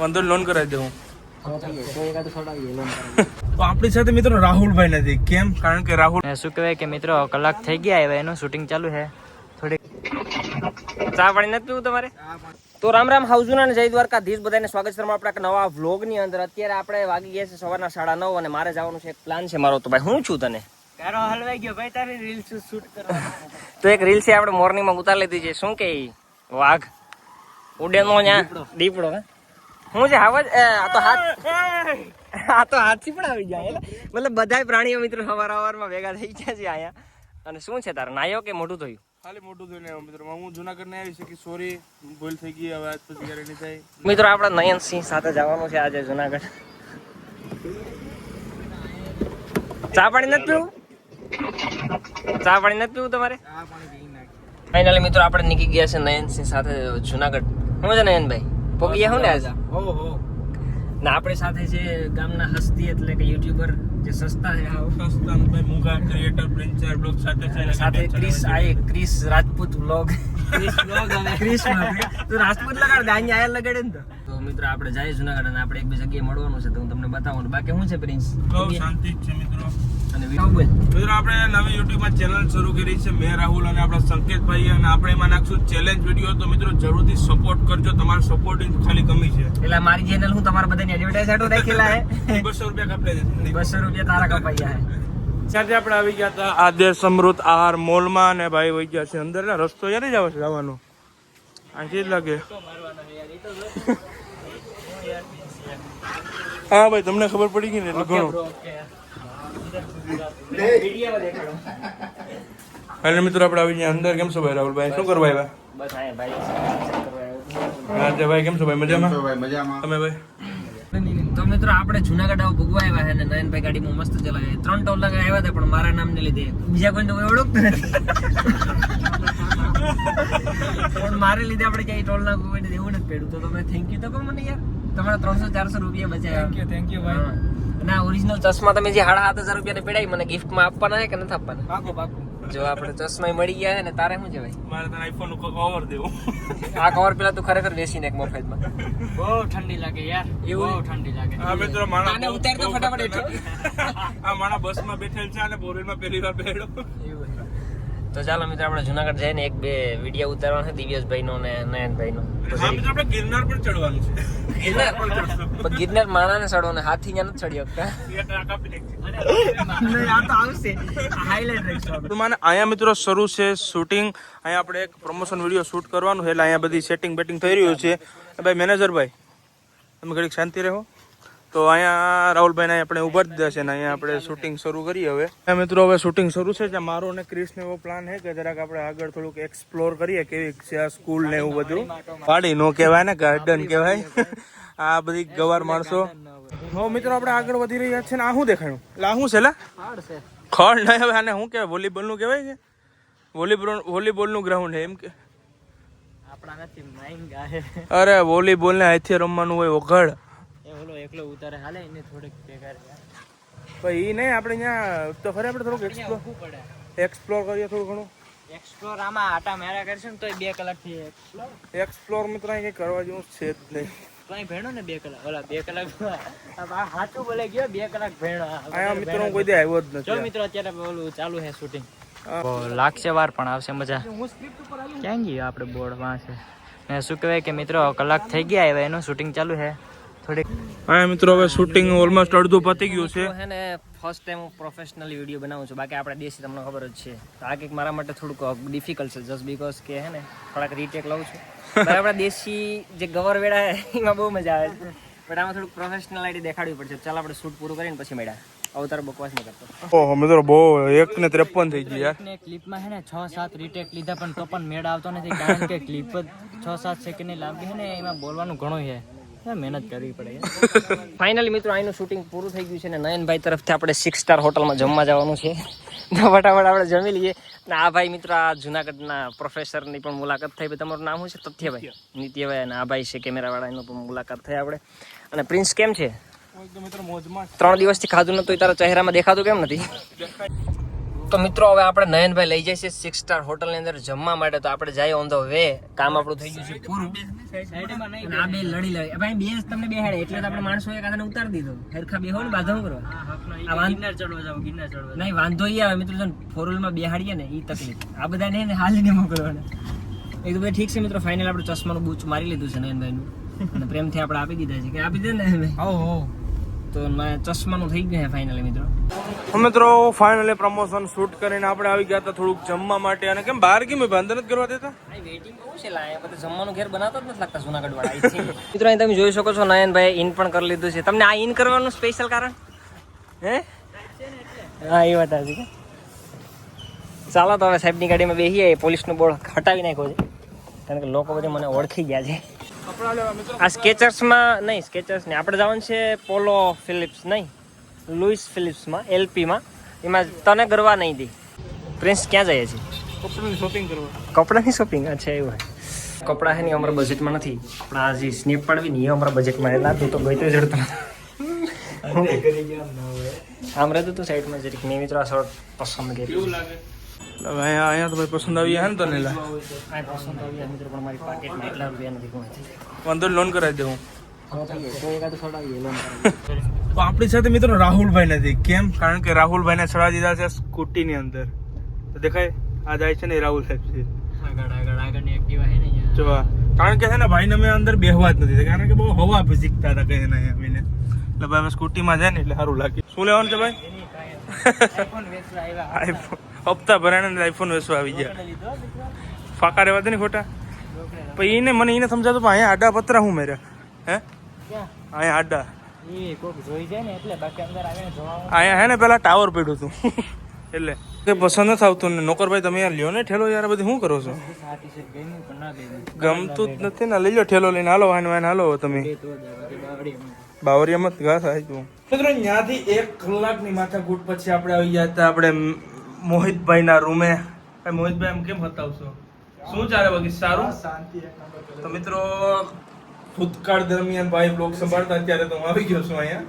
વાંધો લોન કરાવી દઉં તો આપણી સાથે મિત્રો રાહુલભાઈ નથી. કેમ? કારણ કે રાહુલ શું કહેવાય કે મિત્રો કલાક થઈ ગયા હવે એનું શૂટિંગ ચાલુ છે. થોડીક ચા પાણી નથી પીવું તમારે? તો રામ રામ હાઉઝુના અને જય દ્વારકાધીશ. બધાને સ્વાગત છે આપણા એક નવા વ્લોગની અંદર. અત્યારે આપણે વાગી ગયા છે સવારના સાડા નવ અને મારે જવાનું છે એક પ્લાન છે મારો. તો ભાઈ હું છું તને? તારો હલવાઈ ગયો. ભાઈ તારી રીલ્સ શૂટ કરવા. તો એક રીલ છે આપણે મોર્નિંગમાં ઉતાર લીધી છે. શું કે વાઘ. ઉડે નો ન્યા. દીપડો હે? હું છે હાવજ આ તો હાથ આ તો હાથથી પણ આવી જાય એટલે મતલબ બધા પ્રાણીઓ મિત્રો સવાર સવારમાં ભેગા થઈ ગયા છે અહીંયા. અને શું છે તારે નાયો કે મોટું થયું ખાલી મોટું થઈને આવ્યો મિત્રો હું જુનાગઢ ને આવી છે કે સોરી ભૂલ થઈ ગઈ હવે આજ પછી ક્યારે નહીં થાય. મિત્રો આપણા નયનસિંહ સાથે જવાનું છે આજે જુનાગઢ. ચા પાણી નથી પીવું? ચા પાણી નથી પીવું તમારે? ફાઇનલી મિત્રો આપણે નીકળી ગયા છે નયનસિંહ સાથે જુનાગઢ. શું છે નયનભાઈ? પોગી ગયા હું ને આજે ઓહો ના આપણી સાથે છે ગામના હસ્તી એટલે કે યુટ્યુબર જે સસ્તા છે સસ્તા ભાઈ મુગા ક્રિએટર પ્રિન્સર બ્લોગ સાથે છે સાથે ક્રિસ આય ક્રિસ રાજપૂત વ્લોગ ક્રિસ તો રાજપૂત લગાડ દાંડી આયા લગાડે ને તો. મિત્રો આપણે જઈએ જુનાગઢ અને આપણે એક બે જગ્યાએ મળવાનું છે તો હું તમને બતાવું. બાકી શું છે પ્રિન્સ બહુ શાંતિ છે મિત્રો. અને મિત્રો આપણે નવી યુટ્યુબમાં ચેનલ શરૂ કરી છે. મેં રાહુલ અને આપણા સંકેતભાઈ અને આપણે એમાં નાખશું ચેલેન્જ વીડિયો તો મિત્રો જરૂરથી સપોર્ટ કરજો. તમારો સપોર્ટિંગ ખાલી કમી છે. એટલે મારી ચેનલ હું તમારા બધાની એડવર્ટાઇઝ આટો રાખેલા હે. બસો રૂપિયા કાપી દેજો બસો રૂપિયા તારા કપાઈ સાથે આપણે આવી ગયા હતા. આદેશ સમૃદ્ધ આહાર મોલમાં અને ભાઈ વહી ગયા છે અંદર. રસ્તો યારે જ આવે છે જવાનો. અહીંથી જ લાગે. હા ભાઈ તમને ખબર પડી ગઈ ને એટલે ઘણું. એટલે મિત્રો આપણે આવી ગયા અંદર. કેમ છો ભાઈ રાહુલભાઈ? શું કરવા આવ્યા? બસ ભાઈ હા તે ભાઈ કેમ છો ભાઈ? મજામાં? તમે ભાઈ? તો મિત્રો આપણે જુનાગઢ આવું ભોગવા આવ્યા છે ને નયનભાઈ ગાડીમાં મસ્ત ચલાવે ત્રણ ટોલ લગા આવ્યા હતા પણ મારા નામને લીધે બીજા કોઈને તો કોઈ ઓળખતું નથી. પણ મારે લીધે આપણે ક્યાંય ટોલ ના કોઈ એવું નથી પડ્યું. તો તમે થેન્ક યુ તો કહો મને યાર. તમારા ત્રણસો ચારસો રૂપિયા બચાવ્યા. થેન્ક યુ થેન્ક યુ ભાઈ. આ ઓરિજિનલ ચશ્મા તમે જે સાડા સાત હજાર રૂપિયા પેડાઈ મને ગિફ્ટમાં આપવાના છે કે નથી આપવાના? પાકો પાકો. જો આપણે ચશ્મા મળી ગયા છે ને તારે શું છે ભાઈ? મારે તારા આઈફોનનું કવર દેવું. આ કવર પેલા તું ખરેખર બેસીને એક મફતમાં. બહુ ઠંડી લાગે યાર. એવું? બહુ ઠંડી લાગે. આ મિત્રો માણા આને ઉતાર તો ફટાફટ. આ માણા બસમાં બેઠેલ છે અને બોરેલમાં પહેલી વાર બેઠો તો ચાલો મિત્રો આપણે જુનાગઢ જઈને એક બે વીડિયો ઉતારવાનો છે દિવ્યેશભાઈ નો ને નયનભાઈ નો હા મિત્રો આપણે ગિરનાર પણ ચડવાનું છે. ગિરનાર? પણ ગિરનાર માણા ને ચડો ને હાથી ત્યાં નથી ચડી શકતા અહીંયા મિત્રો શરૂ છે શૂટિંગ અહીંયા આપણે એક પ્રમોશન વીડિયો શૂટ કરવાનું છે એટલે અહીંયા બધી સેટિંગ બેટિંગ થઈ રહ્યું છે. ભાઈ મેનેજર ભાઈ તમે ઘડીક શાંતિ રહો. તો અહીંયા રાહુલભાઈને આપણે ઊભા જ દીધા છે ને અહીંયા આપણે શૂટિંગ શરૂ કરીએ હવે. મિત્રો હવે શૂટિંગ શરૂ છે જ્યાં મારો અને ક્રિશનો એવો પ્લાન છે કે જરાક આપણે આગળ થોડુંક એક્સપ્લોર કરીએ કેવી છે આ સ્કૂલ ને એવું બધું. પાડી નો કહેવાય ને ગાર્ડન કહેવાય. આ બધી ગવાર માણસો. હો મિત્રો આપણે આગળ વધી રહ્યા છે ને આ શું દેખાયું? લા શું છે લા? ખડ નહીં હવે આને શું કહેવાય? વોલીબોલનું કહેવાય છે વોલીબોલ વોલીબોલનું ગ્રાઉન્ડ છે એમ કે. અરે વોલીબોલ ને હાથે રમવાનું હોય ઓઘડ એકલો ઉતારે હાલે એને થોડીક ભેગા ભાઈ એ નહીં આપણે અહીંયા તો ખરે આપણે થોડુંક એક્સપ્લોર પડે. એક્સપ્લોર કરીએ થોડું ઘણું. એક્સપ્લોર આમાં આટા મેરા કરશું ને તો બે કલાકથી એક્સપ્લોર એક્સપ્લોર મિત્ર કંઈ કરવા જેવું છે જ નહીં. તો ભેણો ને બે કલાક? ઓલા બે કલાક આ સાચું બોલે ગયો બે કલાક ભેણો. મિત્રો હું કોઈ દે આવ્યો જ જો મિત્રો અત્યારે ઓલું ચાલુ છે શૂટિંગ લાગશે વાર પણ આવશે મજા. ક્યાં ગયું આપણે બોર્ડ વાંચે ને શું કહેવાય કે મિત્રો કલાક થઈ ગયા એનું શૂટિંગ ચાલુ છે. થોડીક મિત્રો હવે શૂટિંગ ઓલમોસ્ટ અડધું પતી ગયું છે. હે ને ફર્સ્ટ ટાઈમ હું પ્રોફેશનલી વીડિયો બનાવું છું. બાકી આપણે દેશી તમને ખબર જ છે. તો આ કંઈક મારા માટે થોડુંક ડિફિકલ્ટ છે જસ્ટ બીકોઝ કે હે ને થોડાક રીટેક લઉં છું. પણ આપણે દેશી જે ગવર વેળા એમાં બહુ મજા આવે છે. બટ આમાં થોડુંક પ્રોફેશનલાઇટી દેખાડવી પડશે. ચાલ આપણે શૂટ પૂરું કરીને પછી મેળા અવતાર બકવાસ નહીં કરતો. ઓહો મિત્રો બહુ એક ને ત્રેપન થઈ ગઈ યાર ને ક્લિપમાં હે ને છ સાત રીટેક લીધા પણ તો પણ મેળ આવતો નથી કારણ કે ક્લિપ જ છ સાત સેકન્ડની લાંબી હે ને એમાં બોલવાનું ઘણું છે મહેનત કરવી પડે. ફાઇનલી મિત્રો અહીંનું શૂટિંગ પૂરું થઈ ગયું છે ને નયનભાઈ તરફથી આપણે સિક્સ સ્ટાર હોટલમાં જમવા જવાનું છે. ફટાફટ આપણે જમી લઈએ. અને આ ભાઈ મિત્રો આ જુનાગઢના પ્રોફેસરની પણ મુલાકાત થઈ. ભાઈ તમારું નામ શું છે? તથ્યભાઈ નિત્યભાઈ અને આ ભાઈ છે કેમેરાવાળા એનો પણ મુલાકાત થઈ આપણે. અને પ્રિન્સ કેમ છે? ત્રણ દિવસથી ખાધું નતું તારા ચહેરામાં દેખાતું કેમ નથી? તો મિત્રો હવે આપણે નયનભાઈ લઈ જઈએ છીએ સિક્સ સ્ટાર હોટલની અંદર જમવા માટે. તો આપણે જઈએ ઓન ધ વે કામ આપણું થઈ ગયું છે પૂરું. અને આ બે લડી લઈ ભાઈ બે તમને બેહાડે. એટલે તો આપણે માણસો એક આને ઉતારી દીધો. હેરખા બેહો ને બાધો કરો આ વાંધ- ગિરનાર ચડવા જાવ ગિરનાર ચડવા નહીં વાંધો ઈ આવે. મિત્રો ફોરમાં બેહાડીએ ને એ તકલીફ. આ બધા ને હાલીને મોકલવાના. એક તો ભાઈ ઠીક છે મિત્રો ફાઇનલ આપણે ચશ્માનું બૂચ મારી લીધું છે નયનભાઈનું. અને પ્રેમથી આપણે આપી દીધા છે. કે આપી દે ને તો ચશ્માનું થઈ ગયું છે ફાઇનલી મિત્રો. મિત્રો ફાઇનલી પ્રમોશન શૂટ કરીને આપણે આવી ગયા હતા થોડુંક જમવા માટે. અને કેમ બહાર કેમ અંદર નથી કરવા દેતા? વેઇટિંગ બહુ છે લાયા બધા જમવાનું ઘેર બનાવતા જ નથી લાગતા જુનાગઢ વાળા મિત્રો અહીં તમે જોઈ શકો છો નયનભાઈ ઇન પણ કરી લીધું છે. તમને આ ઇન કરવાનું સ્પેશિયલ કારણ? હે? હા એ વાત હતી ચાલો તો હવે સાહેબની ગાડીમાં બેસીએ પોલીસનું બોર્ડ હટાવી નાખ્યો છે. કારણ કે લોકો બધા મને ઓળખી ગયા છે. આ સ્કેચર્સમાં નહીં સ્કેચર્સ નહીં. આપણે જવાનું છે પોલો ફિલિપ્સ નહીં? લુઈસ ફિલિપ્સમાં એલપીમાં. એમાં તને ગરવા નહીં દે. પ્રિન્સ ક્યાં જઈએ છે? કપડાની શોપિંગ કરવા. કપડાની શોપિંગ અચ્છા એવું હોય. કપડા છે ને અમારા બજેટમાં નથી. પણ આ જે સ્નેપ પાડવી ને એ અમારા બજેટમાં એટલે તું તો ગઈ તો જડતો આમ રહેતું તું સાઈડમાં જરીક. મેં મિત્રો આ શર્ટ પસંદ કર્યું લાગે? અહીંયા અહીંયા તો ભાઈ પસંદ આવી હે ને તને લા આ પસંદ આવી મિત્રો પણ મારી પાકેટમાં એટલા રૂપિયા નથી કોઈ વાંધો લોન કરાવી દેવું તો આપણી સાથે મિત્રો રાહુલભાઈ નથી. કેમ? કારણ કે રાહુલભાઈને ચડા દીધા છે સ્કૂટીની અંદર. તો દેખાય આ જાય છે ને રાહુલ સાહેબ છે. કારણ કે છે ને ભાઈને અમે અંદર બેહવા જ નથી. કારણ કે બહુ હવા ભીજીકતા હતા કઈ ના અમીને એટલે ભાઈ હવે સ્કૂટીમાં જાય ને એટલે સારું લાગે. શું લેવાનું છે ભાઈ? iPhone વેચવા આવ્યા. આઈફોન હપ્તા ભરાણા આઈફોન વેસવા આવી ગયા? ફાકા રહેવા દે ને ખોટા. પછી એને મને એને સમજાતો પણ અહીંયા આડા પતરા હું મેર્યા? હે? અહીંયા આડા. ઈ કોક જોઈ જાય ને એટલે બાકી અંદર આવીને જોવા અહીંયા હે ને પેલા ટાવર પડ્યું હતું. એટલે કે પસંદ નથી આવતું ને નોકરભાઈ તમે યાર લ્યો ને ઠેલો યાર બધું શું કરો છો. ગમતું જ નથી ને. લઈ લો ઠેલો લઈને. હાલો વાન વાન હાલો તમે. બાવરિયામાં જ ઘા થાય તું મિત્રો ત્યાંથી એક કલાકની માથાકૂટ પછી આપણે આવી ગયા હતા આપણે મોહિતભાઈના રૂમે. મોહિતભાઈ એમ કેમ બતાવશો શું ચાલે બાકી? સારું? તો મિત્રો ભૂતકાળ દરમિયાન ભાઈ બ્લોગ સંભાળતા અત્યારે તો હું આવી ગયો છું અહીંયા.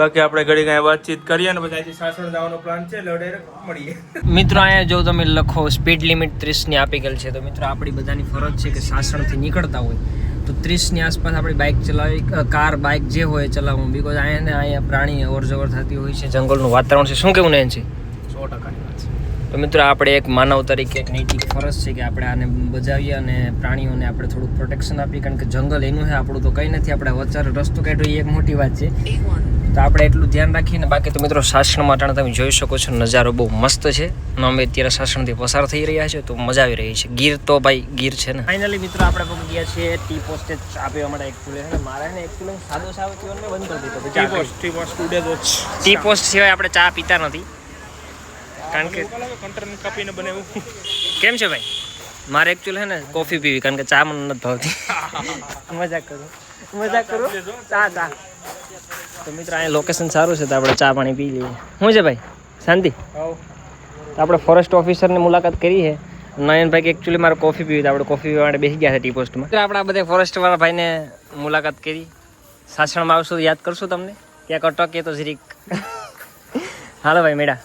બાકી આપણે ઘડી કાંઈ વાતચીત કરીએ અને પછી આજે સાસણ જવાનો પ્લાન છે એટલે ડાયરેક્ટ મળીએ. મિત્રો અહીંયા જો તમે લખો સ્પીડ લિમિટ ત્રીસની આપી ગયેલ છે તો મિત્રો આપણી બધાની ફરજ છે કે સાસણથી નીકળતા હોય. તો ત્રીસની આસપાસ આપણી બાઇક ચલાવી કાર બાઇક જે હોય ચલાવવું. બિકોઝ અહીંયા ને અહીંયા પ્રાણી અવર જવર થતી હોય છે જંગલનું વાતાવરણ છે. શું કેવું ને છે સો છે તો મિત્રો આપણે એક માનવ તરીકે એક નૈતિક ફરજ છે કે આપણે આને બજાવીએ અને પ્રાણીઓને આપણે થોડુંક પ્રોટેક્શન આપીએ. કારણ કે જંગલ એનું છે આપણું તો કંઈ નથી. આપણે વચ્ચે રસ્તો કાઢ્યો એ એક મોટી વાત છે. તો આપણે એટલું ધ્યાન રાખીને બાકી તો મિત્રો સાસણમાં અટાણે તમે જોઈ શકો છો નજારો બહુ મસ્ત છે. અને અમે અત્યારે સાસણથી પસાર થઈ રહ્યા છે તો મજા આવી રહી છે. ગીર તો ભાઈ ગીર છે ને? ફાઇનલી મિત્રો આપણે પહોંચી ગયા છીએ. ટી પોસ્ટે આપ્યો અમારા માટે એક ફૂલે છે મારે ને એક ફૂલે સાદો સાવ બંધ કરી દીધો. T post T post today T post સિવાય આપણે ચા પીતા નથી. કારણ કે કંટર કાપીને બનાવ્યું કેમ છે ભાઈ? મારે એકચ્યુઅલી છે ને કોફી પીવી કારણ કે ચા મને નથી ભાવતી. મજાક કરું. મજાક કરું? ચા ચા તો મિત્ર અહીંયા લોકેશન સારું છે તો આપણે ચા પાણી પી લઈએ. શું છે ભાઈ? શાંતિ? તો આપણે ફોરેસ્ટ ઓફિસરની મુલાકાત કરી છે. નયનભાઈ એકચ્યુઅલી મારે કોફી પીવી તો આપણે કોફી પીવા માટે બેસી ગયા છે ટી પોસ્ટમાં. આપણે આ બધા ફોરેસ્ટવાળા ભાઈને મુલાકાત કરી. સાસણમાં આવશું યાદ કરશું તમને. ક્યાંક અટકીએ તો જરીક હાલો ભાઈ મેડા